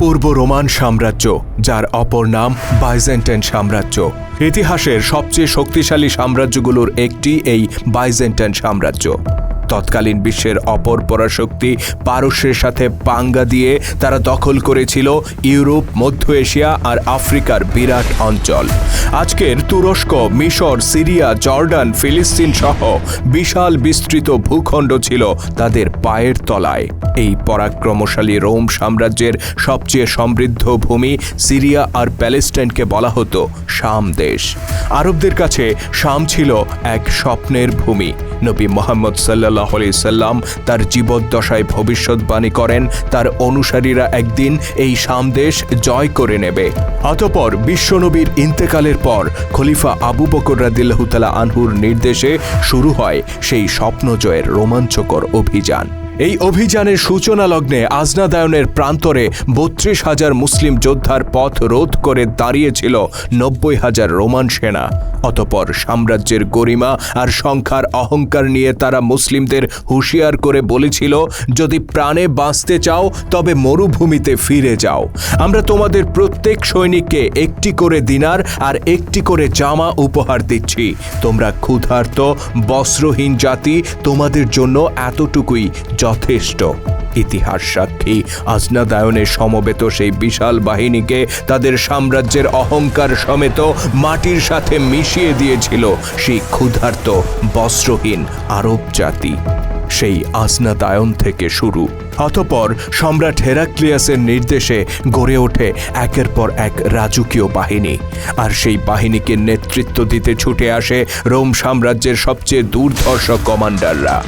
পূর্ব Roman সাম্রাজ্য, যার অপর নাম বাইজেন্টাইন সাম্রাজ্য। ইতিহাসের সবচেয়ে শক্তিশালী সাম্রাজ্যগুলোর একটি এই বাইজেন্টাইন সাম্রাজ্য। তৎকালীন বিশ্বের অপর পরাশক্তি পারস্যের সাথে পাঙ্গা দিয়ে তারা দখল করেছিল ইউরোপ, মধ্য এশিয়া আর আফ্রিকার বিরাট অঞ্চল। আজকের তুরস্ক, মিশর, সিরিয়া, জর্ডান, ফিলিস্তিন সহ বিশাল বিস্তৃত ভূখণ্ড ছিল তাদের পায়ের তলায়। এই পরাক্রমশালী রোম সাম্রাজ্যের সবচেয়ে সমৃদ্ধ ভূমি সিরিয়া আর প্যালেস্টাইনকে বলা হতো শাম দেশ। আরবদের কাছে শাম ছিল এক স্বপ্নের ভূমি। নবী মোহাম্মদ সাল্লাহ সাল্লাম তার জীবদ্দশায় ভবিষ্যৎবাণী করেন, তার অনুসারীরা একদিন এই সামদেশ জয় করে নেবে। অতপর বিশ্বনবীর ইন্তেকালের পর খলিফা আবু বকর রাদিল্লাহতালা আনহুর নির্দেশে শুরু হয় সেই স্বপ্নজয়ের রোমাঞ্চকর অভিযান। এই অভিযানের সূচনা লগ্নে আজনাদায়নের প্রান্তরে বত্রিশ হাজার মুসলিম যোদ্ধার পথ রোধ করে দাঁড়িয়েছিল নব্বই হাজার রোমান সেনা। অতপর সাম্রাজ্যের গরিমা আর সংখ্যার অহংকার নিয়ে তারা মুসলিমদের হুঁশিয়ার করে বলেছিল, যদি প্রাণে বাঁচতে চাও, তবে মরুভূমিতে ফিরে যাও। আমরা তোমাদের প্রত্যেক সৈনিককে একটি করে দিনার আর একটি করে জামা উপহার দিচ্ছি। তোমরা ক্ষুধার্ত, বস্ত্রহীন জাতি, তোমাদের জন্য এতটুকুই যথেষ্ট। ইতিহাস সাক্ষী আজনাদায়নে সমবেত সেই বিশাল বাহিনীকে তাদের সাম্রাজ্যের অহংকার সমেত মাটির সাথে মিশিয়ে দিয়েছিল সেই ক্ষুধার্ত, বস্ত্রহীন আরব জাতি। সেই আসনাদায়ন থেকে শুরু। অতপর সম্রাট হেরাক্লিয়াসের নির্দেশে গড়ে ওঠে একের পর এক রাজকীয় বাহিনী। আর সেই বাহিনীকে নেতৃত্ব দিতে ছুটে আসে রোম সাম্রাজ্যের সবচেয়ে দুর্ধর্ষ কমান্ডাররা।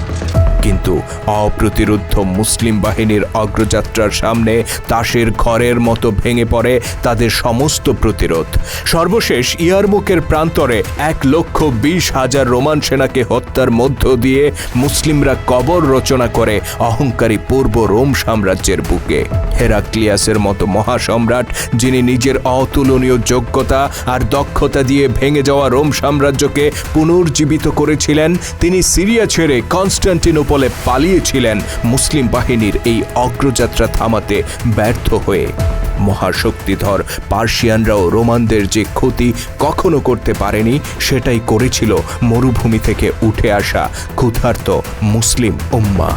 কিন্তু অপ্রতিরুদ্ধ মুসলিম বাহিনীর অগ্রযাত্রার সামনে তাসের ঘরের মতো ভেঙে পড়ে তাদের সমস্ত প্রতিরোধ। সর্বশেষ ইয়ারমুকের প্রান্তরে এক লক্ষ বিশ হাজার রোমান সেনাকে হত্যার মধ্য দিয়ে মুসলিমরা কবর রচনা করে অহংকারী পূর্ব রোম সাম্রাজ্যের বুকে। হেরাক্লিয়াসের মতো মহাসম্রাট, যিনি নিজের অতুলনীয় যোগ্যতা আর দক্ষতা দিয়ে ভেঙে যাওয়া রোম সাম্রাজ্যকে পুনর্জীবিত করেছিলেন, তিনি সিরিয়া ছেড়ে কনস্টান্টিনোপলে পালিয়েছিলেন মুসলিম বাহিনীর এই অগ্রযাত্রা থামাতে ব্যর্থ হয়ে। মহাশক্তিধর পার্সিয়ানরাও রোমানদের যে ক্ষতি কখনো করতে পারেনি, সেটাই করেছিল মরুভূমি থেকে উঠে আসা ক্ষুধার্ত মুসলিম উম্মা।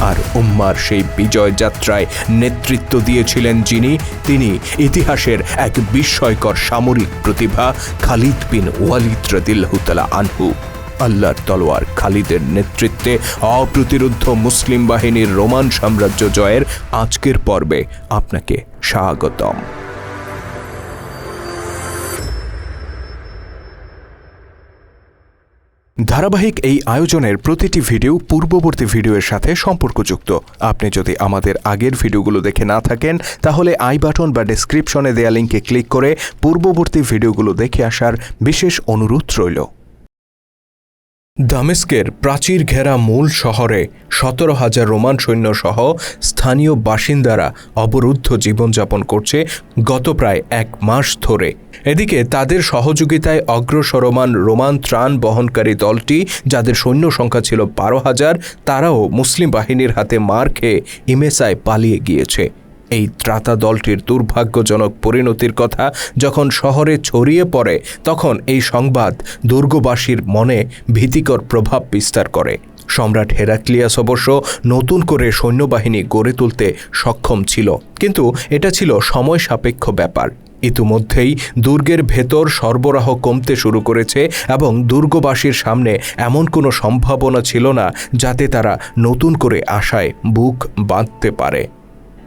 আর উম্মার সেই বিজয় যাত্রায় নেতৃত্ব দিয়েছিলেন যিনি, তিনি ইতিহাসের এক বিস্ময়কর সামরিক প্রতিভা খালিদ বিন ওয়ালিদ রদিল্লাহুতালা আনহু। আল্লাহর তলোয়ার খালিদের নেতৃত্বে অপ্রতিরুদ্ধ মুসলিম বাহিনীর রোমান সাম্রাজ্য জয়ের আজকের পর্বে আপনাকে স্বাগতম। ধারাবাহিক এই আয়োজনের প্রতিটি ভিডিও পূর্ববর্তী ভিডিওর সাথে সম্পর্কযুক্ত। আপনি যদি আমাদের আগের ভিডিওগুলো দেখে না থাকেন, তাহলে আই বাটন বা ডেসক্রিপশনে দেয়া লিঙ্কে ক্লিক করে পূর্ববর্তী ভিডিওগুলো দেখে আসার বিশেষ অনুরোধ রইল। দামেস্কের প্রাচীর ঘেরা মূল শহরে সতেরো হাজার রোমান সৈন্য সহ স্থানীয় বাসিন্দারা অবরুদ্ধ জীবনযাপন করছে গত প্রায় এক মাস ধরে। এদিকে তাদের সহযোগিতায় অগ্রসরমান রোমান ত্রাণ বহনকারী দলটি, যাদের সৈন্য সংখ্যা ছিল বারো হাজার, তারাও মুসলিম বাহিনীর হাতে মার খেয়ে ইমেসায় পালিয়ে গিয়েছে। এই ত্রাতা দলটির দুর্ভাগ্যজনক পরিণতির কথা যখন শহরে ছড়িয়ে পড়ে, তখন এই সংবাদ দুর্গবাসীর মনে ভীতিকর প্রভাব বিস্তার করে। সম্রাট হেরাক্লিয়াস অবশ্য নতুন করে সৈন্যবাহিনী গড়ে তুলতে সক্ষম ছিল, কিন্তু এটা ছিল সময় সাপেক্ষ ব্যাপার। ইতিমধ্যেই দুর্গের ভেতর সরবরাহ কমতে শুরু করেছে এবং দুর্গবাসীর সামনে এমন কোনো সম্ভাবনা ছিল না যাতে তারা নতুন করে আশায় বুক বাঁধতে পারে।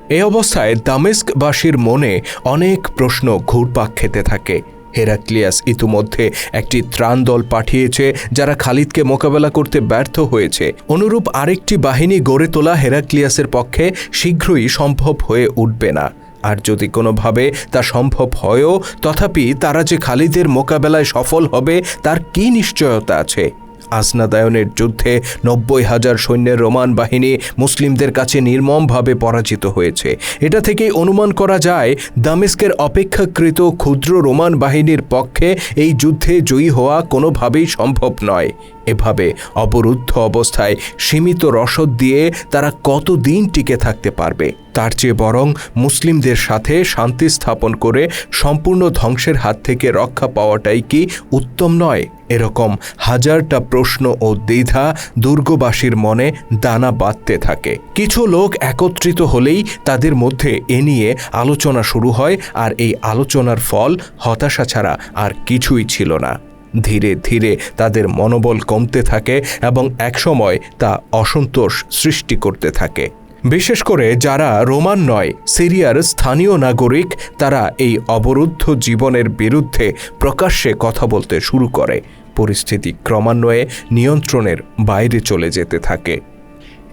এ অবস্থায় দামেস্কবাসীর মনে অনেক প্রশ্ন ঘুরপাক খেতে থাকে। হেরাক্লিয়াস ইতিমধ্যে একটি ত্রাণ দল পাঠিয়েছে, যারা খালিদকে মোকাবেলা করতে ব্যর্থ হয়েছে। অনুরূপ আরেকটি বাহিনী গড়ে তোলা হেরাক্লিয়াসের পক্ষে শীঘ্রই সম্ভব হয়ে উঠবে না। আর যদি কোনোভাবে তা সম্ভব হয়ও, তথাপি তারা যে খালিদের মোকাবেলায় সফল হবে, তার কি নিশ্চয়তা আছে? আসনাদায়নের যুদ্ধে নব্বই হাজার সৈন্যের রোমান বাহিনী মুসলিমদের কাছে নির্মমভাবে পরাজিত হয়েছে। এটা থেকেই অনুমান করা যায়, দামেস্কের অপেক্ষাকৃত ক্ষুদ্র রোমান বাহিনীর পক্ষে এই যুদ্ধে জয়ী হওয়া কোনোভাবেই সম্ভব নয়। এভাবে অবরুদ্ধ অবস্থায় সীমিত রসদ দিয়ে তারা কতদিন টিকে থাকতে পারবে? তার চেয়ে বরং মুসলিমদের সাথে শান্তি স্থাপন করে সম্পূর্ণ ধ্বংসের হাত থেকে রক্ষা পাওয়াটাই কি উত্তম নয়? এরকম হাজারটা প্রশ্ন ও দ্বিধা দুর্গবাসীর মনে দানা বাঁধতে থাকে। কিছু লোক একত্রিত হলেই তাদের মধ্যে এ নিয়ে আলোচনা শুরু হয় আর এই আলোচনার ফল হতাশা ছাড়া আর কিছুই ছিল না। ধীরে ধীরে তাদের মনোবল কমতে থাকে এবং একসময় তা অসন্তোষ সৃষ্টি করতে থাকে। বিশেষ করে যারা রোমান নয়, সিরিয়ার স্থানীয় নাগরিক, তারা এই অবরুদ্ধ জীবনের বিরুদ্ধে প্রকাশ্যে কথা বলতে শুরু করে। পরিস্থিতি ক্রমান্বয়ে নিয়ন্ত্রণের বাইরে চলে যেতে থাকে।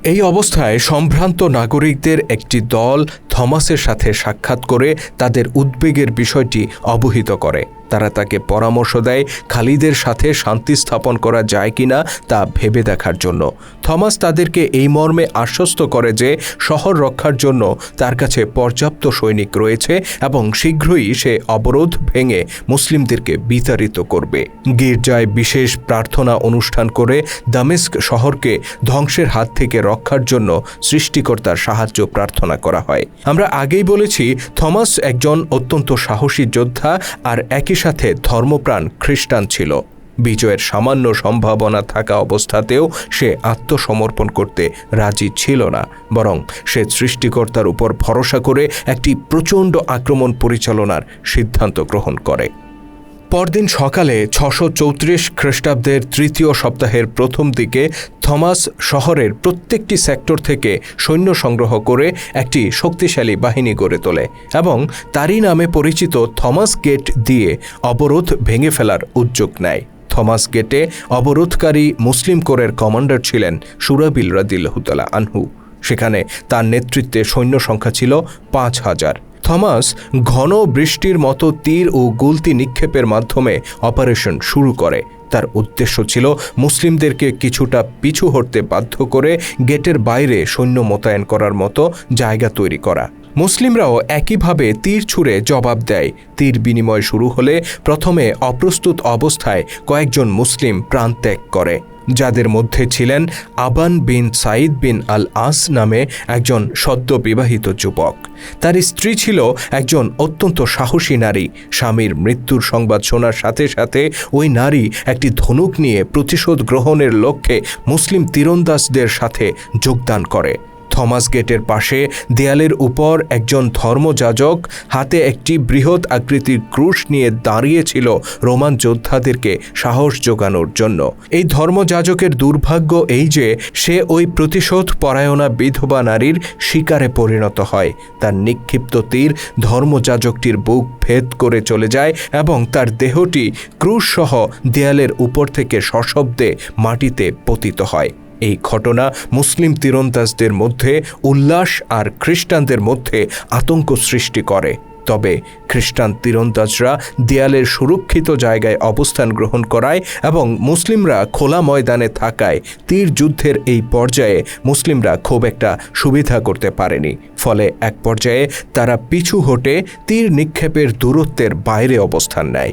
এই অবস্থায় সম্ভ্রান্ত নাগরিকদের একটি দল থমাসের সাথে সাক্ষাৎ করে তাদের উদ্বেগের বিষয়টি অবহিত করে। তারা তাকে পরামর্শ দেয়, খালিদের সাথে শান্তি স্থাপন করা যায় কিনা তা ভেবে দেখার জন্য। থমাস তাদেরকে এই মর্মে আশ্বস্ত করে যে, শহর রক্ষার জন্য তার কাছে পর্যাপ্ত সৈনিক রয়েছে এবং শীঘ্রই সে অবরোধ ভেঙে মুসলিমদেরকে বিতাড়িত করবে। গির্জায় বিশেষ প্রার্থনা অনুষ্ঠান করে দামেস্ক শহরকে ধ্বংসের হাত থেকে রক্ষার জন্য সৃষ্টিকর্তার সাহায্য প্রার্থনা করা হয়। আমরা আগেই বলেছি, থমাস একজন অত্যন্ত সাহসী যোদ্ধা আর একই সাথে ধর্মপ্রাণ খ্রিস্টান ছিল। বিজয়ের সামান্য সম্ভাবনা থাকা অবস্থাতেও সে আত্মসমর্পণ করতে রাজি ছিল না, বরং সে সৃষ্টিকর্তার উপর ভরসা করে একটি প্রচণ্ড আক্রমণ পরিচালনার সিদ্ধান্ত গ্রহণ করে। পরদিন সকালে ছশো চৌত্রিশ খ্রিস্টাব্দের তৃতীয় সপ্তাহের প্রথম দিকে থমাস শহরের প্রত্যেকটি সেক্টর থেকে সৈন্য সংগ্রহ করে একটি শক্তিশালী বাহিনী গড়ে তোলে এবং তারই নামে পরিচিত থমাস গেট দিয়ে অবরোধ ভেঙে ফেলার উদ্যোগ নেয়। থমাস গেটে অবরোধকারী মুসলিম কোরের কমান্ডার ছিলেন সুরাবিল রাদিল্লাহুতালা আনহু। সেখানে তার নেতৃত্বে সৈন্য সংখ্যা ছিল পাঁচ হাজার। থমাস ঘন বৃষ্টির মতো তীর ও গুলতি নিক্ষেপের মাধ্যমে অপারেশন শুরু করে। তার উদ্দেশ্য ছিল মুসলিমদেরকে কিছুটা পিছু হটতে বাধ্য করে গেটের বাইরে সৈন্য মোতায়েন করার মতো জায়গা তৈরি করা। মুসলিমরাও একইভাবে তীর ছুঁড়ে জবাব দেয়। তীর বিনিময় শুরু হলে প্রথমে অপ্রস্তুত অবস্থায় কয়েকজন মুসলিম প্রাণত্যাগ করে। যাদের মধ্যে ছিলেন আবান বিন সাইদ বিন আল আস নামে একজন সদ্যবিবাহিত যুবক। তার স্ত্রী ছিল একজন অত্যন্ত সাহসী নারী। স্বামীর মৃত্যুর সংবাদ শোনার সাথে সাথে ওই নারী একটি ধনুক নিয়ে প্রতিশোধ গ্রহণের লক্ষ্যে মুসলিম তীরন্দাজদের সাথে যোগদান করে। থমাস গেটের পাশে দেয়ালের উপর একজন ধর্মযাজক হাতে একটি বৃহৎ আকৃতির ক্রুশ নিয়ে দাঁড়িয়েছিল রোমান যোদ্ধাদেরকে সাহস যোগানোর জন্য। এই ধর্মযাজকের দুর্ভাগ্য এই যে, সে ওই প্রতিশোধ পরায়ণা বিধবা নারীর শিকারে পরিণত হয়। তার নিক্ষিপ্ত তীর ধর্মযাজকটির বুক ভেদ করে চলে যায় এবং তার দেহটি ক্রুশ সহ দেয়ালের উপর থেকে সশব্দে মাটিতে পতিত হয়। এই ঘটনা মুসলিম তীরন্দাজদের মধ্যে, উল্লাস আর খ্রিস্টানদের মধ্যে আতঙ্ক সৃষ্টি করে। তবে খ্রিস্টান তীরন্দাজরা দেয়ালের সুরক্ষিত জায়গায় অবস্থান গ্রহণ করায় এবং মুসলিমরা খোলা ময়দানে থাকায় তীর যুদ্ধের এই পর্যায়ে মুসলিমরা খুব একটা সুবিধা করতে পারেনি। ফলে এক পর্যায়ে তারা পিছু হটে তীর নিক্ষেপের দূরত্বের বাইরে অবস্থান নেয়।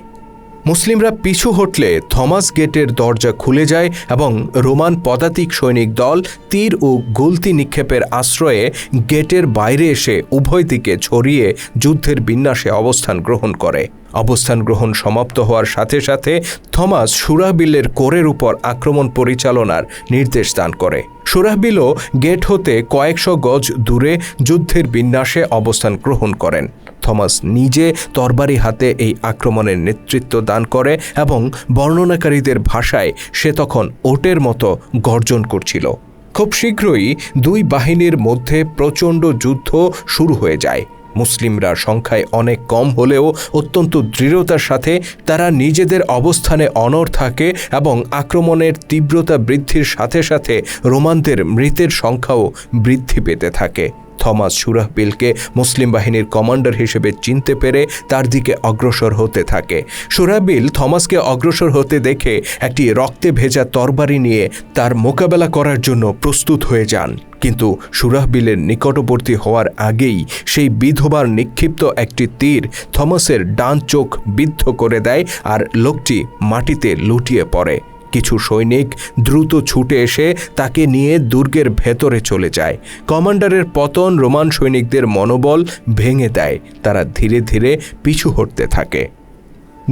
মুসলিমরা পিছু হটলে থমাস গেটের দরজা খুলে যায় এবং রোমান পদাতিক সৈনিক দল তীর ও গুলতি নিক্ষেপের আশ্রয়ে গেটের বাইরে এসে উভয় দিকে ছড়িয়ে যুদ্ধের বিন্যাসে অবস্থান গ্রহণ করে। অবস্থান গ্রহণ সমাপ্ত হওয়ার সাথে সাথে থমাস সুরাবিলের কোরের উপর আক্রমণ পরিচালনার নির্দেশ দান করে। সুরাহবিলও গেট হতে কয়েকশো গজ দূরে যুদ্ধের বিন্যাসে অবস্থান গ্রহণ করেন। থমাস নিজে তরবারি হাতে এই আক্রমণের নেতৃত্ব দান করে এবং বর্ণনাকারীদের ভাষায় সে তখন ওটের মতো গর্জন করছিল। খুব শীঘ্রই দুই বাহিনীর মধ্যে প্রচণ্ড যুদ্ধ শুরু হয়ে যায়। মুসলিমরা সংখ্যায় অনেক কম হলেও অত্যন্ত দৃঢ়তার সাথে তারা নিজেদের অবস্থানে অনর থাকে এবং আক্রমণের তীব্রতা বৃদ্ধির সাথে সাথে রোমানদের মৃতের সংখ্যাও বৃদ্ধি পেতে থাকে। থমাস সুরাহবিলকে মুসলিম বাহিনীর কমান্ডার হিসেবে চিনতে পেরে তার দিকে অগ্রসর হতে থাকে। সুরাহবিল থমাসকে অগ্রসর হতে দেখে একটি রক্তে ভেজা তরবারি নিয়ে তার মোকাবেলা করার জন্য প্রস্তুত হয়ে যান। কিন্তু সুরাহবিলের নিকটবর্তী হওয়ার আগেই সেই বিধবার নিক্ষিপ্ত একটি তীর থমাসের ডান চোখ বিদ্ধ করে দেয় আর লোকটি মাটিতে লুটিয়ে পড়ে। কিছু সৈনিক দ্রুত ছুটে এসে তাকে নিয়ে দুর্গের ভেতরে চলে যায়। কমান্ডারের পতন রোমান সৈনিকদের মনোবল ভেঙে দেয়। তারা ধীরে ধীরে পিছু হটতে থাকে।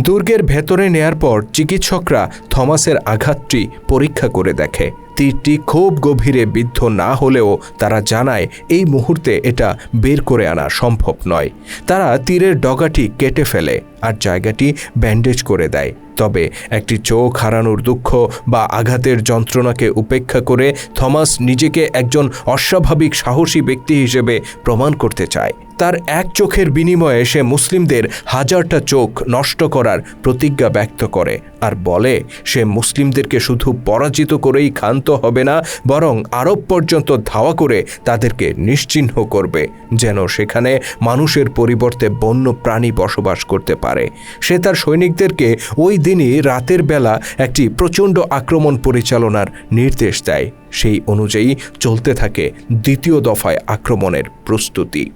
দুর্গের ভেতরে নেয়ার পর চিকিৎসকরা থমাসের আঘাতটি পরীক্ষা করে দেখে। তীরটি খুব গভীরে বিদ্ধ না হলেও তারা জানায়, এই মুহূর্তে এটা বের করে আনা সম্ভব নয়। তারা তীরের ডগাটি কেটে ফেলে আর জায়গাটি ব্যান্ডেজ করে দেয়। তবে একটি চোখ হারানোর দুঃখ বা আঘাতের যন্ত্রণাকে উপেক্ষা করে থমাস নিজেকে একজন অস্বাভাবিক সাহসী ব্যক্তি হিসেবে প্রমাণ করতে চায়। তার এক চোখের বিনিময়ে সে মুসলিমদের হাজারটা চোখ নষ্ট করার প্রতিজ্ঞা ব্যক্ত করে আর বলে, সে মুসলিমদেরকে শুধু পরাজিত করেই ক্ষান্ত হবে না, বরং আরব পর্যন্ত ধাওয়া করে তাদেরকে নিশ্চিহ্ন করবে, যেন সেখানে মানুষের পরিবর্তে বন্য প্রাণী বসবাস করতে পারে। সে তার সৈনিকদেরকে ওই দিনই রাতের বেলা একটি প্রচণ্ড আক্রমণ পরিচালনার নির্দেশ দেয়। সেই অনুযায়ী চলতে থাকে দ্বিতীয় দফায় আক্রমণের প্রস্তুতি।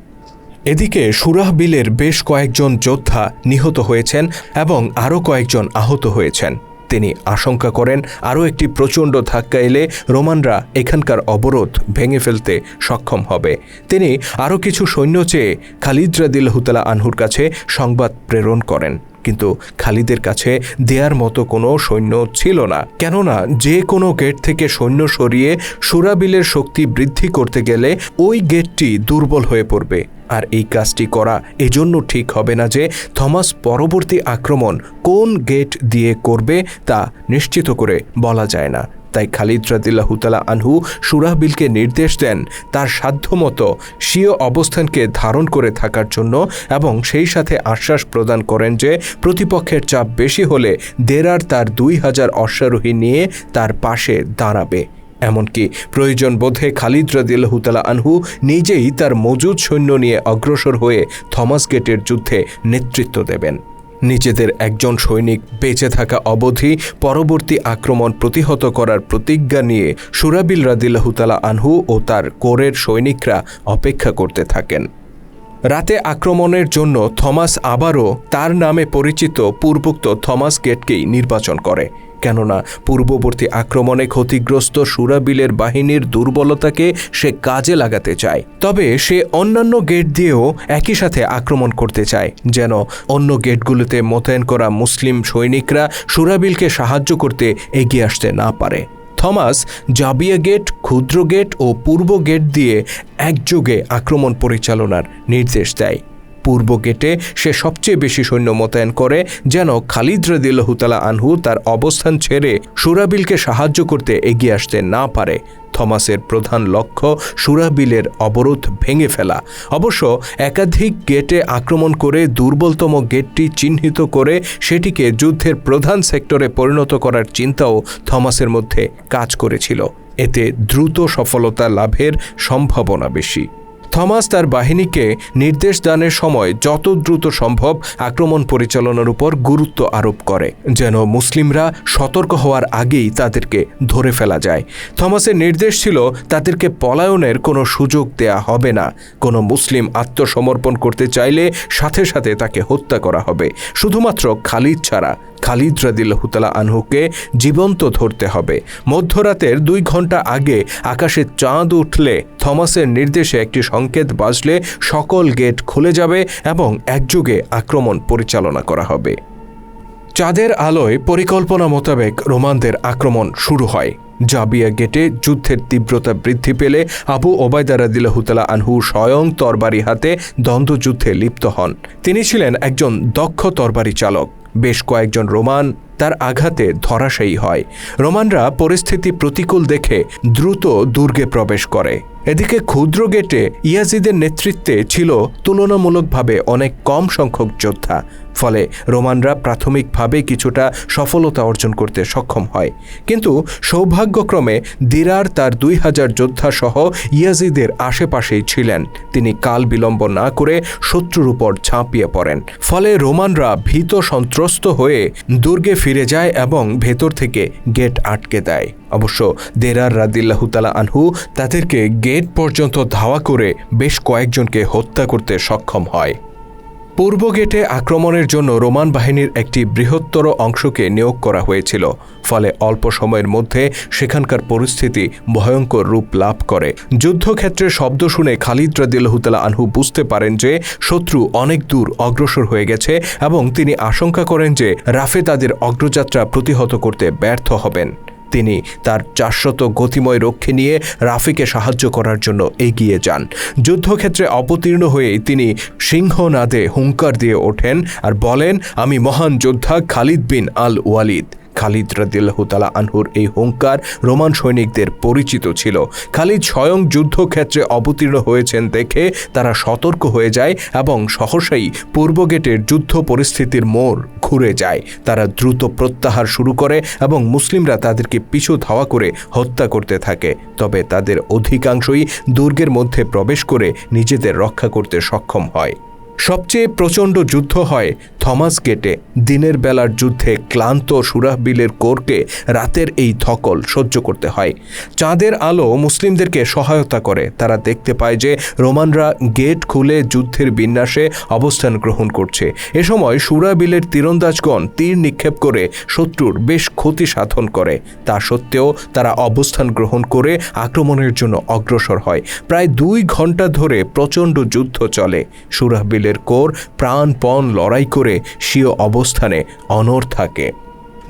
এদিকে সুরাহ বিলের বেশ কয়েকজন যোদ্ধা নিহত হয়েছেন এবং আরও কয়েকজন আহত হয়েছেন। তিনি আশঙ্কা করেন আরও একটি প্রচণ্ড ধাক্কা এলে রোমানরা এখানকার অবরোধ ভেঙে ফেলতে সক্ষম হবে। তিনি আরও কিছু সৈন্য চেয়ে খালিদ হুতালা আনহুর কাছে সংবাদ প্রেরণ করেন। কিন্তু খালিদের কাছে দেয়ার মতো কোনো সৈন্য ছিল না। কেননা যে কোনো গেট থেকে সৈন্য সরিয়ে সুরাবিলের শক্তি বৃদ্ধি করতে গেলে ওই গেটটি দুর্বল হয়ে পড়বে। আর এই কাজটি করা এজন্য ঠিক হবে না যে থমাস পরবর্তী আক্রমণ কোন গেট দিয়ে করবে তা নিশ্চিত করে বলা যায় না। তাই খালিদ রাদিল্লাহুতালা আনহু সুরাহবিলকে নির্দেশ দেন তার সাধ্যমতো স্বীয় অবস্থানকে ধারণ করে থাকার জন্য এবং সেই সাথে আশ্বাস প্রদান করেন যে প্রতিপক্ষের চাপ বেশি হলে দেরার তার দুই হাজার অশ্বারোহী নিয়ে তার পাশে দাঁড়াবে। এমনকি প্রয়োজন বোধে খালিদ রাদিল্লাহুতালা আনহু নিজেই তার মজুদ সৈন্য নিয়ে অগ্রসর হয়ে থমাস গেটের যুদ্ধে নেতৃত্ব দেবেন। নিজেদের একজন সৈনিক বেঁচে থাকা অবধি পরবর্তী আক্রমণ প্রতিহত করার প্রতিজ্ঞা নিয়ে সুরাবিল রাদিল্লাহুতালা আনহু ও তার কোরের সৈনিকরা অপেক্ষা করতে থাকেন। রাতে আক্রমণের জন্য থমাস আবারও তার নামে পরিচিত পূর্বোক্ত থমাস গেটকেই নির্বাচন করে। কেননা পূর্ববর্তী আক্রমণে ক্ষতিগ্রস্ত সুরাবিলের বাহিনীর দুর্বলতাকে সে কাজে লাগাতে চায়। তবে সে অন্যান্য গেট দিয়েও একই সাথে আক্রমণ করতে চায়, যেন অন্য গেটগুলোতে মোতায়েন করা মুসলিম সৈনিকরা সুরাবিলকে সাহায্য করতে এগিয়ে আসতে না পারে। থমাস, জাবিয়া গেট, ক্ষুদ্র গেট ও পূর্ব গেট দিয়ে একযোগে আক্রমণ পরিচালনার নির্দেশ দেয়। পূর্ব গেটে সে সবচেয়ে বেশি সৈন্য মোতায়েন করে, যেন খালিদ রদিল্লাহুতালা আনহু তার অবস্থান ছেড়ে সুরাবিলকে সাহায্য করতে এগিয়ে আসতে না পারে। থমাসের প্রধান লক্ষ্য সুরাবিলের অবরোধ ভেঙে ফেলা। অবশ্য একাধিক গেটে আক্রমণ করে দুর্বলতম গেটটি চিহ্নিত করে সেটিকে যুদ্ধের প্রধান সেক্টরে পরিণত করার চিন্তাও থমাসের মধ্যে কাজ করেছিল। এতে দ্রুত সফলতা লাভের সম্ভাবনা বেশি। থমাস তার বাহিনীকে নির্দেশ দানের সময় যত দ্রুত সম্ভব আক্রমণ পরিচালনার উপর গুরুত্ব আরোপ করে, যেন মুসলিমরা সতর্ক হওয়ার আগেই তাদেরকে ধরে ফেলা যায়। থমাসের নির্দেশ ছিল তাদেরকে পলায়নের কোনো সুযোগ দেয়া হবে না। কোনো মুসলিম আত্মসমর্পণ করতে চাইলে সাথে সাথে তাকে হত্যা করা হবে। শুধুমাত্র খালিদ ছাড়া খালিদ রাদিল্লাহুতালা আনহুকে জীবন্ত ধরতে হবে। মধ্যরাতের দুই ঘণ্টা আগে আকাশে চাঁদ উঠলে থমাসের নির্দেশে একটি সংকেত বাজলে সকল গেট খুলে যাবে এবং একযোগে আক্রমণ পরিচালনা করা হবে। চাঁদের আলোয় পরিকল্পনা মোতাবেক রোমানদের আক্রমণ শুরু হয়। জাবিয়া গেটে যুদ্ধের তীব্রতা বৃদ্ধি পেলে আবু ওবায়দা রাদিল্লাহুতালা আনহু স্বয়ং তরবারি হাতে দ্বন্দ্বযুদ্ধে লিপ্ত হন। তিনি ছিলেন একজন দক্ষ তরবারি চালক। বেশ কয়েকজন রোমান তার আঘাতে ধরাশায়ী হয়। রোমানরা পরিস্থিতি প্রতিকূল দেখে দ্রুত দুর্গে প্রবেশ করে। এদিকে ক্ষুদ্র গেটে ইয়াজিদের নেতৃত্বে ছিল তুলনামূলকভাবে অনেক কম সংখ্যক যোদ্ধা, ফলে রোমানরা প্রাথমিকভাবে কিছুটা সফলতা অর্জন করতে সক্ষম হয়। কিন্তু সৌভাগ্যক্রমে দিরার তার দুই হাজার যোদ্ধা সহ ইয়াজিদের আশেপাশেই ছিলেন। তিনি কাল বিলম্ব না করে শত্রুর উপর ঝাঁপিয়ে পড়েন। ফলে রোমানরা ভীত সন্ত্রস্ত হয়ে দুর্গে ফিরে যায় এবং ভেতর থেকে গেট আটকে দেয়। অবশ্য দেরার রাদিল্লাহুতালা আনহু তাদেরকে গেট পর্যন্ত ধাওয়া করে বেশ কয়েকজনকে হত্যা করতে সক্ষম হয়। পূর্ব গেটে আক্রমণের জন্য রোমান বাহিনীর একটি বৃহত্তর অংশকে নিয়োগ করা হয়েছিল, ফলে অল্প সময়ের মধ্যে সেখানকার পরিস্থিতি ভয়ঙ্কর রূপ লাভ করে। যুদ্ধক্ষেত্রে শব্দ শুনে খালিদ রাদিল্লাহুতালা আনহু বুঝতে পারেন যে শত্রু অনেক দূর অগ্রসর হয়ে গেছে এবং তিনি আশঙ্কা করেন যে রাফে তাদের অগ্রযাত্রা প্রতিহত করতে ব্যর্থ হবেন। তিনি তার চারশত গতিময় রক্ষী নিয়ে রাফিকে সাহায্য করার জন্য এগিয়ে যান। যুদ্ধক্ষেত্রে অবতীর্ণ হয়ে তিনি সিংহনাদে হুঙ্কার দিয়ে ওঠেন আর বলেন, আমি মহান যোদ্ধা খালিদ বিন আল ওয়ালিদ খালিদ রাদিল্লাহতালা আনহুর এই হুঙ্কার রোমান সৈনিকদের পরিচিত ছিল। খালিদ স্বয়ং যুদ্ধক্ষেত্রে অবতীর্ণ হয়েছেন দেখে তারা সতর্ক হয়ে যায় এবং সহসাই পূর্ব গেটের যুদ্ধ পরিস্থিতির মোড় ঘুরে যায়। তারা দ্রুত প্রত্যাহার শুরু করে এবং মুসলিমরা তাদেরকে পিছু ধাওয়া করে হত্যা করতে থাকে। তবে তাদের অধিকাংশই দুর্গের মধ্যে প্রবেশ করে নিজেদের রক্ষা করতে সক্ষম হয়। সবচেয়ে প্রচণ্ড যুদ্ধ হয় থমাস গেটে। দিনের বেলার যুদ্ধে ক্লান্ত সুরাহবিলের কোরকে রাতের এই ধকল সহ্য করতে হয়। চাঁদের আলো মুসলিমদেরকে সহায়তা করে। তারা দেখতে পায় যে রোমানরা গেট খুলে যুদ্ধের বিন্যাসে অবস্থান গ্রহণ করছে। এ সময় সুরাবিলের তীরন্দাজগণ তীর নিক্ষেপ করে শত্রুর বেশ ক্ষতি সাধন করে। তা সত্ত্বেও তারা অবস্থান গ্রহণ করে আক্রমণের জন্য অগ্রসর হয়। প্রায় দুই ঘণ্টা ধরে প্রচণ্ড যুদ্ধ চলে। সুরাহবিলের কোর প্রাণপণ লড়াই করে স্বীয় অবস্থানে অনর থাকে।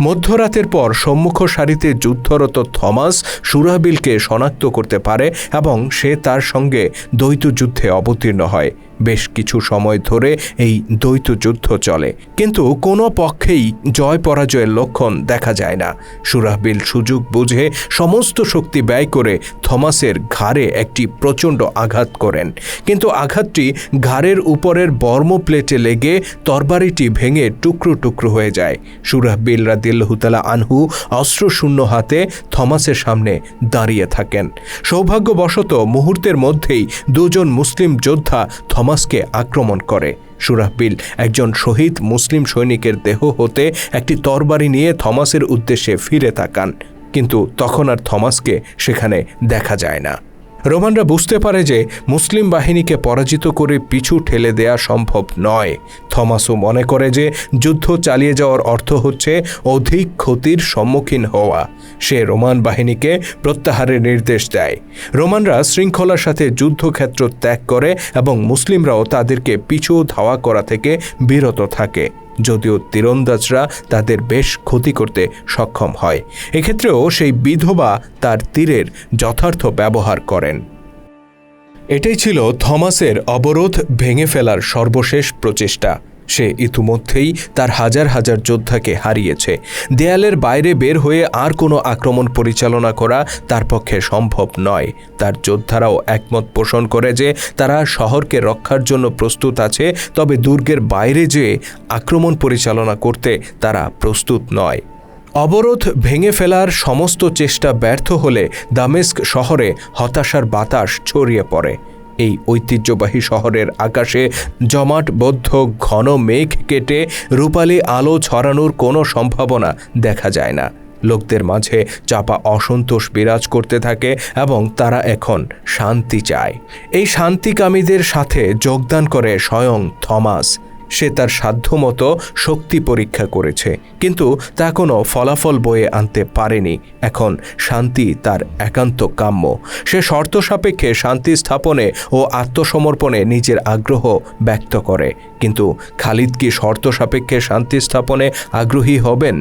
মধ্যরাতের পর সম্মুখ সারিতে যুদ্ধরত থমাস সুরাবিলকে শনাক্ত করতে পারে এবং সে তার সঙ্গে দ্বৈত যুদ্ধে অবতীর্ণ হয়। বেশ কিছু সময় ধরে এই দ্বৈত যুদ্ধ চলে। কিন্তু কোনো পক্ষেই জয় পরাজয়ের লক্ষণ দেখা যায় না। সুরাহবিল সুযোগ বুঝে সমস্ত শক্তি ব্যয় করে থমাসের ঘাড়ে একটি প্রচণ্ড আঘাত করেন। কিন্তু আঘাতটি ঘাড়ের উপরের বর্ম প্লেটে লেগে তরবারিটি ভেঙে টুকরো টুকরো হয়ে যায়। সুরাহবিল রাদিল্লাহুতালা আনহু অস্ত্রশূন্য হাতে থমাসের সামনে দাঁড়িয়ে থাকেন। সৌভাগ্যবশত মুহূর্তের মধ্যেই দুজন মুসলিম যোদ্ধা থমাসকে আক্রমণ করে। সুরাহবিল একজন শহীদ মুসলিম সৈনিকের দেহ হতে একটি তরবারি নিয়ে থমাসের উদ্দেশ্যে ফিরে তাকান। কিন্তু তখন আর থমাসকে সেখানে দেখা যায় না। রোমানরা বুঝতে পারে যে মুসলিম বাহিনীকে পরাজিত করে পিছু ঠেলে দেয়া সম্ভব নয়। থমাসও মনে করে যে যুদ্ধ চালিয়ে যাওয়ার অর্থ হচ্ছে অধিক ক্ষতির সম্মুখীন হওয়া। সে রোমান বাহিনীকে প্রত্যাহারের নির্দেশ দেয়। রোমানরা শৃঙ্খলার সাথে যুদ্ধক্ষেত্র ত্যাগ করে এবং মুসলিমরাও তাদেরকে পিছু ধাওয়া করা থেকে বিরত থাকে। যদিও তীরন্দাজরা তাদের বেশ ক্ষতি করতে সক্ষম হয়। এক্ষেত্রেও সেই বিধবা তার তীরের যথার্থ ব্যবহার করেন। এটাই ছিল থমাসের অবরোধ ভেঙে ফেলার সর্বশেষ প্রচেষ্টা। সে ইতিমধ্যেই তার হাজার হাজার যোদ্ধাকে হারিয়েছে। দেয়ালের বাইরে বের হয়ে আর কোনো আক্রমণ পরিচালনা করা তার পক্ষে সম্ভব নয়। তার যোদ্ধারাও একমত পোষণ করে যে তারা শহরকে রক্ষার জন্য প্রস্তুত আছে, তবে দুর্গের বাইরে যে আক্রমণ পরিচালনা করতে তারা প্রস্তুত নয়। অবরোধ ভেঙে ফেলার সমস্ত চেষ্টা ব্যর্থ হলে দামেস্ক শহরে হতাশার বাতাস ছড়িয়ে পড়ে। এই ঐতিহ্যবাহী শহরের আকাশে জমাটবদ্ধ ঘন মেঘ কেটে রূপালি আলো ছড়ানোর কোনো সম্ভাবনা দেখা যায় না। লোকদের মাঝে চাপা অসন্তোষ বিরাজ করতে থাকে এবং তারা এখন শান্তি চায়। এই শান্তিকামীদের সাথে যোগদান করে স্বয়ং থমাস। সে তার সাধ্যমতো শক্তি পরীক্ষা করেছে, কিন্তু তা কোনো ফলাফল বয়ে আনতে পারেনি। এখন শান্তি তার একান্ত কাম্য। সে শর্ত সাপেক্ষে শান্তি স্থাপনে ও আত্মসমর্পণে নিজের আগ্রহ ব্যক্ত করে। কিন্তু খালিদ কি শর্ত সাপেক্ষে শান্তি স্থাপনে আগ্রহী হবেন?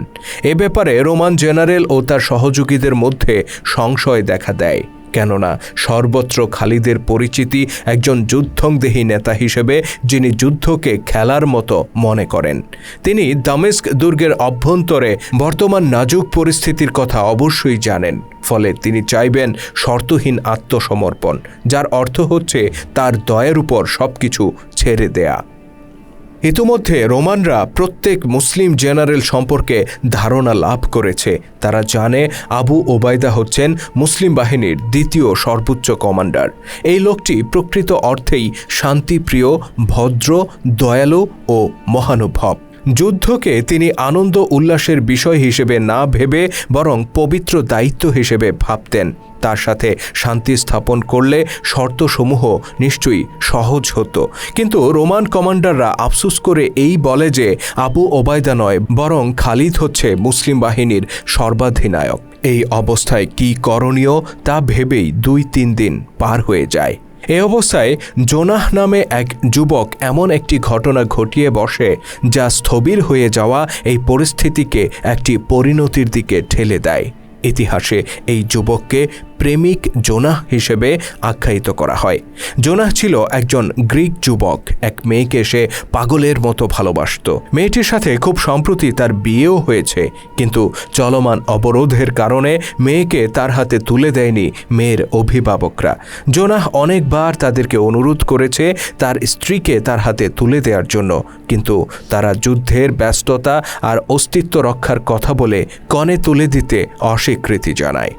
এ ব্যাপারে রোমান জেনারেল ও তার সহযোগীদের মধ্যে সংশয় দেখা দেয়। কেননা সর্বত্র খালিদের পরিচিতি একজন যুদ্ধংদেহী নেতা হিসেবে যিনি যুদ্ধকে খেলার মতো মনে করেন। তিনি দামেস্ক দুর্গের অভ্যন্তরে বর্তমান নাজুক পরিস্থিতির কথা অবশ্যই জানেন, ফলে তিনি চাইবেন শর্তহীন আত্মসমর্পণ, যার অর্থ হচ্ছে তার দয়ের উপর সবকিছু ছেড়ে দেয়া। ইতিমধ্যে রোমানরা প্রত্যেক মুসলিম জেনারেল সম্পর্কে ধারণা লাভ করেছে। তারা জানে আবু ওবায়দা হচ্ছেন মুসলিম বাহিনীর দ্বিতীয় সর্বোচ্চ কমান্ডার। এই লোকটি প্রকৃত অর্থেই শান্তিপ্রিয়, ভদ্র, দয়ালু ও মহানুভব। যুদ্ধকে তিনি আনন্দ উল্লাসের বিষয় হিসেবে না ভেবে বরং পবিত্র দায়িত্ব হিসেবে ভাবতেন। তার সাথে শান্তি স্থাপন করলে শর্তসমূহ নিশ্চয়ই সহজ হতো। কিন্তু রোমান কমান্ডাররা আফসুস করে এই বলে যে আবু ওবায়দা নয়, বরং খালিদ হচ্ছে মুসলিম বাহিনীর সর্বাধিনায়ক। এই অবস্থায় কি করণীয় তা ভেবেই দুই তিন দিন পার হয়ে যায়। এ অবস্থায় জোনাহ নামে এক যুবক এমন একটি ঘটনা ঘটিয়ে বসে, যা স্থবির হয়ে যাওয়া এই পরিস্থিতিকে একটি পরিণতির দিকে ঠেলে দেয়। ইতিহাসে এই যুবককে প্রেমিক জোনাহ হিসেবে আখ্যায়িত করা হয়। জোনাহ ছিল একজন গ্রিক যুবক, এক মেয়েকে সে পাগলের মতো ভালোবাসত। মেয়েটির সাথে খুব সম্প্রতি তার বিয়েও হয়েছে, কিন্তু চলমান অবরোধের কারণে মেয়েকে তার হাতে তুলে দেয়নি মেয়ের অভিভাবকরা। জোনাহ অনেকবার তাদেরকে অনুরোধ করেছে তার স্ত্রীকে তার হাতে তুলে দেওয়ার জন্য, কিন্তু তারা যুদ্ধের ব্যস্ততা আর অস্তিত্ব রক্ষার কথা বলে কনে তুলে দিতে অস্বীকৃতি জানায়।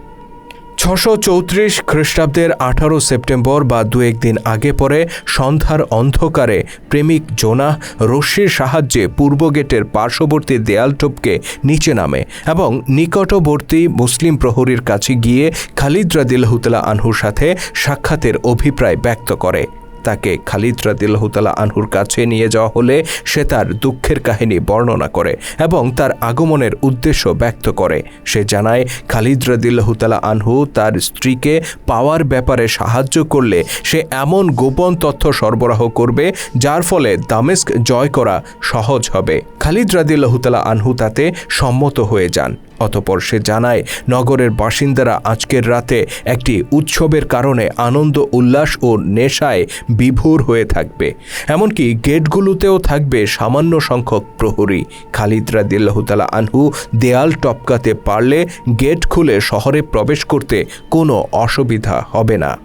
ছশো চৌত্রিশ খ্রিস্টাব্দের আঠারো সেপ্টেম্বর বা দু একদিন আগে পরে সন্ধ্যার অন্ধকারে প্রেমিক জোনাহ রশ্মির সাহায্যে পূর্ব গেটের পার্শ্ববর্তী দেয়াল টপকে নিচে নামে এবং নিকটবর্তী মুসলিম প্রহরীর কাছে গিয়ে খালিদ রাদিল্লাহুতলা আনহুর সাথে সাক্ষাতের অভিপ্রায় ব্যক্ত করে। তাকে খালিদ রাদিল্লাহতালা আনহুর কাছে নিয়ে যাওয়া হলে সে তার দুঃখের কাহিনী বর্ণনা করে এবং তার আগমনের উদ্দেশ্য ব্যক্ত করে। সে জানায়, খালিদ রাদিল্লাহতালা আনহু তার স্ত্রীকে পাওয়ার ব্যাপারে সাহায্য করলে সে এমন গোপন তথ্য সরবরাহ করবে, যার ফলে দামেস্ক জয় করা সহজ হবে। খালিদ রাদিল্লাহতালা আনহু তাতে সম্মত হয়ে যান। অতপর সে জানায়, নগরের বাসিন্দারা আজকের রাতে একটি উৎসবের কারণে আনন্দ, উল্লাস ও নেশায় বিভোর হয়ে থাকবে। এমনকি গেটগুলোতেও থাকবে সামান্য সংখ্যক প্রহরী। খালিদ রাদিল্লাহতালা আনহু দেয়াল টপকাতে পারলে গেট খুলে শহরে প্রবেশ করতে কোনো অসুবিধা হবে না।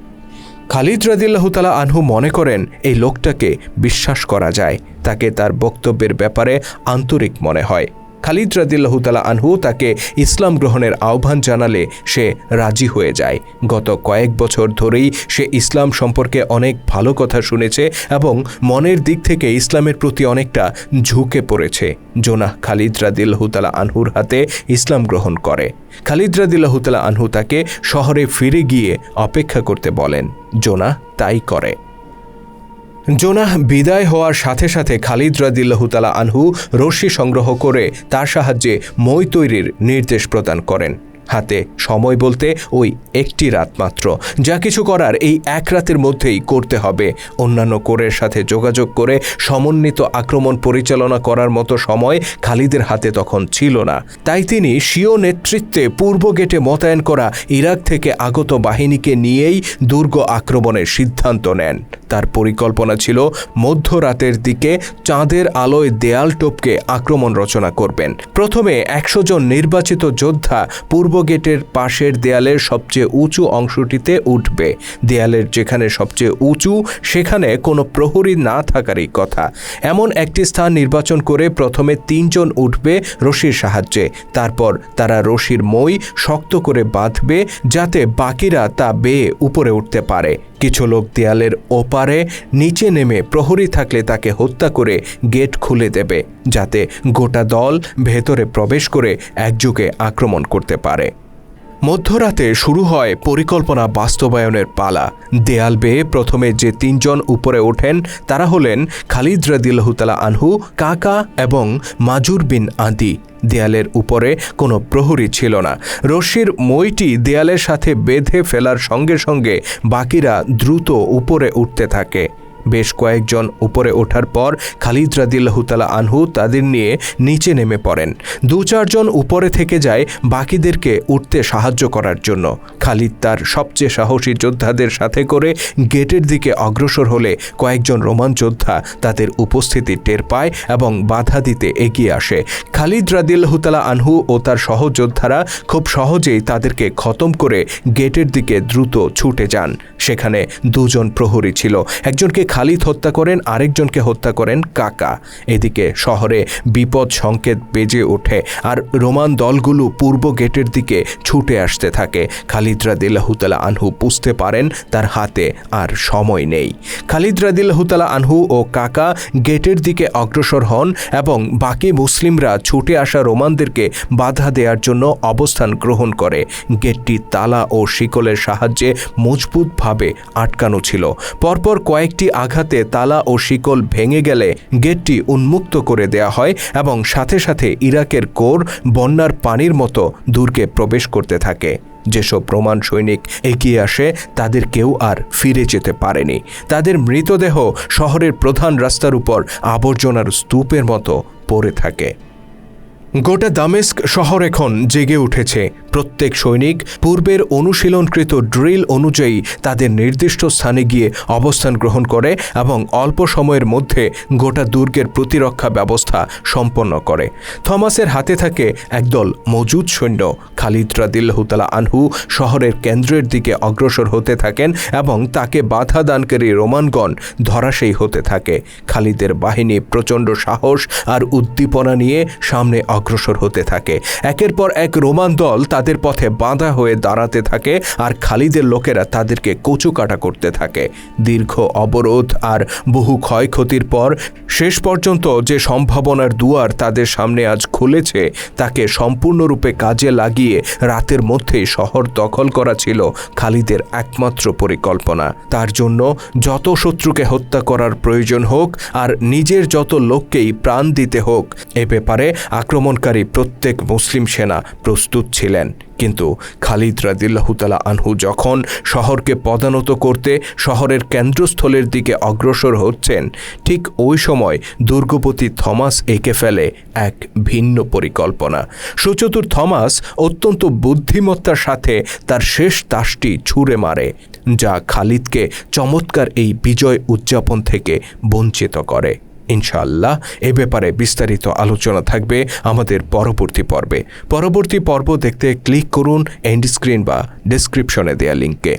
খালিদ রাদিল্লাহতালা আনহু মনে করেন, এই লোকটাকে বিশ্বাস করা যায়। তাকে তার বক্তব্যের ব্যাপারে আন্তরিক মনে হয়। খালিদ রাদিল্লাহতালা আনহু তাকে ইসলাম গ্রহণের আহ্বান জানালে সে রাজি হয়ে যায়। গত কয়েক বছর ধরেই সে ইসলাম সম্পর্কে অনেক ভালো কথা শুনেছে এবং মনের দিক থেকে ইসলামের প্রতি অনেকটা ঝুঁকে পড়েছে। জোনাহ খালিদ রাদিল্লাহতালা আনহুর হাতে ইসলাম গ্রহণ করে। খালিদ রাদিল্লাহতালা আনহু তাকে শহরে ফিরে গিয়ে অপেক্ষা করতে বলেন। জোনাহ তাই করে। জোনাহ বিদায় হওয়ার সাথে সাথে খালিদ রাদিল্লাহুতালা আনহু রশ্মি সংগ্রহ করে তার সাহায্যে মই তৈরির নির্দেশ প্রদান করেন। হাতে সময় বলতে ওই একটি রাত মাত্র। যা কিছু করার এই এক রাতের মধ্যেই করতে হবে। অন্যান্য কোরের সাথে যোগাযোগ করে সমন্বিত আক্রমণ পরিচালনা করার মতো সময় খালিদের হাতে তখন ছিল না। তাই তিনি স্বীয় নেতৃত্বে পূর্ব গেটে মোতায়েন করা ইরাক থেকে আগত বাহিনীকে নিয়েই দুর্গ আক্রমণের সিদ্ধান্ত নেন। তার পরিকল্পনা ছিল মধ্যরাতের দিকে চাঁদের আলোয় দেয়াল টপকে আক্রমণ রচনা করবেন। প্রথমে একশো জন নির্বাচিত যোদ্ধা পূর্ব গেটের পাশের দেয়ালের সবচেয়ে উঁচু অংশটিতে উঠবে। দেয়ালের যেখানে সবচেয়ে উঁচু, সেখানে কোনো প্রহরী না থাকারই কথা। এমন একটি স্থান নির্বাচন করে প্রথমে তিনজন উঠবে রশির সাহায্যে। তারপর তারা রশির মই শক্ত করে বাঁধবে যাতে বাকিরা তা বেয়ে উপরে উঠতে পারে। কিছু লোক দেয়ালের ওপারে নিচে নেমে প্রহরী থাকলে তাকে হত্যা করে গেট খুলে দেবে, যাতে গোটা দল ভেতরে প্রবেশ করে একযোগে আক্রমণ করতে পারে। মধ্যরাতে শুরু হয় পরিকল্পনা বাস্তবায়নের পালা। দেয়াল বেয়ে প্রথমে যে তিনজন উপরে ওঠেন, তারা হলেন খালিদ রাদিল্লাহতালা আনহু, কাকা এবং মাজুর বিন আদি। দেয়ালের উপরে কোনো প্রহরী ছিল না। রশির মইটি দেয়ালের সাথে বেঁধে ফেলার সঙ্গে সঙ্গে বাকিরা দ্রুত উপরে উঠতে থাকে। বেশ কয়েকজন উপরে ওঠার পর খালিদ রাদিল্লাহু তালা আনহু তাদের নিয়ে নিচে নেমে পড়েন। দু চারজন উপরে থেকে যায় বাকিদেরকে উঠতে সাহায্য করার জন্য। খালিদ তার সবচেয়ে সাহসী যোদ্ধাদের সাথে করে গেটের দিকে অগ্রসর হলে কয়েকজন রোমান যোদ্ধা তাদের উপস্থিতি টের পায় এবং বাধা দিতে এগিয়ে আসে। খালিদ রাদিল্লাহতালা আনহু ও তার সহযোদ্ধারা খুব সহজেই তাদেরকে খতম করে গেটের দিকে দ্রুত ছুটে যান। সেখানে দুজন প্রহরী ছিল। একজনকে খালিদ হত্যা করেন, আরেকজনকে হত্যা করেন কাকা। এদিকে শহরে বিপদ সংকেত বেজে ওঠে আর রোমান দলগুলো পূর্ব গেটের দিকে ছুটে আসতে থাকে। খালিদ রাদিল্লাহতালা আনহু বুঝতে পারেন, তার হাতে আর সময় নেই। খালিদ রাদিল্লাহতালা আনহু ও কাকা গেটের দিকে অগ্রসর হন এবং বাকি মুসলিমরা ছুটে আসা রোমানদেরকে বাধা দেওয়ার জন্য অবস্থান গ্রহণ করে। গেটটি তালা ও শিকলের সাহায্যে মজবুতভাবে আটকানো ছিল। পরপর কয়েকটি আঘাতে তালা ও শিকল ভেঙে গেলে গেটটি উন্মুক্ত করে দেয়া হয় এবং সাথে সাথে ইরাকের কোর বন্যার পানির মতো দুর্গে প্রবেশ করতে থাকে। যেসব প্রমাণ সৈনিক এগিয়ে আসে, তাদের কেউ আর ফিরে যেতে পারেনি। তাদের মৃতদেহ শহরের প্রধান রাস্তার উপর আবর্জনার স্তূপের মতো পড়ে থাকে। গোটা দামেস্ক শহর এখন জেগে উঠেছে। প্রত্যেক সৈনিক পূর্বের অনুশীলনকৃত ড্রিল অনুযায়ী তাদের নির্দিষ্ট স্থানে গিয়ে অবস্থান গ্রহণ করে এবং অল্প সময়ের মধ্যে গোটা দুর্গের প্রতিরক্ষা ব্যবস্থা সম্পন্ন করে। থমাসের হাতে থাকে একদল মজুদ সৈন্য। খালিদ রাদিল্লাহুতালা আনহু শহরের কেন্দ্রের দিকে অগ্রসর হতে থাকেন এবং তাকে বাধা দানকারী রোমানগণ ধরাশায়ী হতে থাকে। খালিদের বাহিনী প্রচণ্ড সাহস আর উদ্দীপনা নিয়ে সামনে হতে থাকে। একের পর এক রোমান দল তাদের পথে বাঁধা হয়ে দাঁড়াতে থাকে আর খালিদের লোকেরা তাদেরকে কচুকাটা করতে থাকে। দীর্ঘ অবরোধ আর বহু ক্ষয়ক্ষতির পর শেষ পর্যন্ত যে সম্ভাবনার দুয়ার তাদের সামনে আজ খুলেছে, তাকে সম্পূর্ণরূপে কাজে লাগিয়ে রাতের মধ্যেই শহর দখল করা ছিল খালিদের একমাত্র পরিকল্পনা। তার জন্য যত শত্রুকে হত্যা করার প্রয়োজন হোক আর নিজের যত লোককেই প্রাণ দিতে হোক, এ ব্যাপারে আক্রমণকারী প্রত্যেক মুসলিম সেনা প্রস্তুত ছিলেন। কিন্তু খালিদ রাদিল্লাহুতালা আনহু যখন শহরকে পদানত করতে শহরের কেন্দ্রস্থলের দিকে অগ্রসর হচ্ছেন, ঠিক ওই সময় দুর্গপতি থমাস এঁকে ফেলে এক ভিন্ন পরিকল্পনা। সুচতুর থমাস অত্যন্ত বুদ্ধিমত্তার সাথে তার শেষ তাসটি ছুঁড়ে মারে, যা খালিদকে চমৎকার এই বিজয় উদযাপন থেকে বঞ্চিত করে। ইনশাআল্লাহ। এ ব্যাপারে বিস্তারিত আলোচনা থাকবে আমাদের পরবর্তী পর্বে। পরবর্তী পর্ব দেখতে ক্লিক করুন এন্ড স্ক্রিন বা ডেসক্রিপশনে দেয়া লিঙ্কে